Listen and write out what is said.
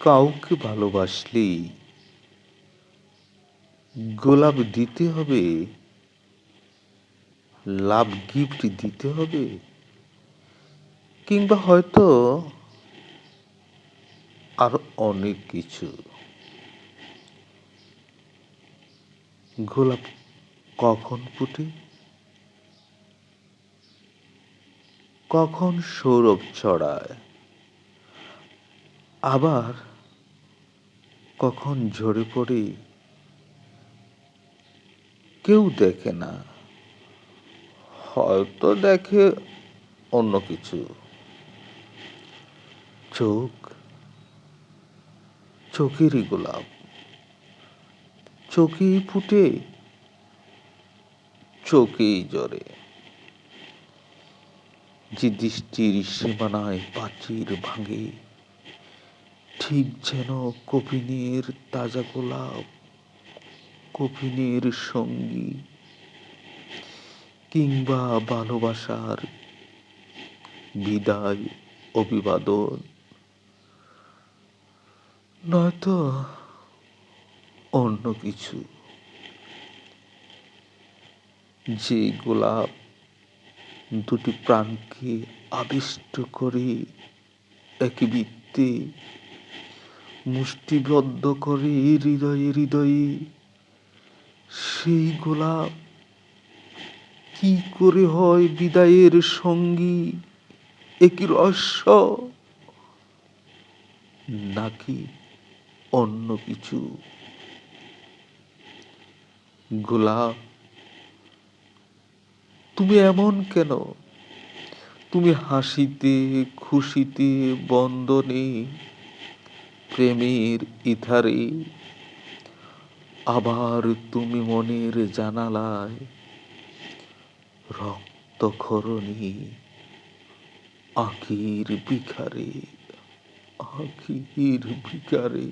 কাউকে ভালোবাসলেই গোলাপ দিতে হবে, লাভ গিফট দিতে হবে, কিংবা হয়তো আর অনেক কিছু। গোলাপ কখন ফুটে? কখন সৌরভ ছড়ায়? আবার কখন ঝরে পড়ে, কেউ দেখে না। হয়তো দেখে অন্য কিছু। চোখ, চোখেরই গোলাপ। চোখেই ফুটে, চোখেই জ্বরে। যে দৃষ্টির সীমানায় প্রাচীর ভাঙে ঠিক যেন কপিনের তাজা গোলাপ, কপিনের সঙ্গী কিংবা ভালোবাসার বিদায় অভিবাদন। নয়তো অন্য কিছু। যে গোলাপ দুটি প্রাণকে আবিষ্ট করে একই বৃত্তে মুষ্টিবদ্ধ করে হৃদয়ে হৃদয়ে। সেই গোলাপ কি করে হয় বিদায়ের সঙ্গী? একই রহস্য। নাকি অন্য কিছু? গোলাপ, তুমি এমন কেন? তুমি হাসিতে, খুশিতে, বন্দনে প্রেমের ইথারে আবার তুমি মনের জানালায় রক্তক্ষরণী আখির বিখারে আখির বিকারে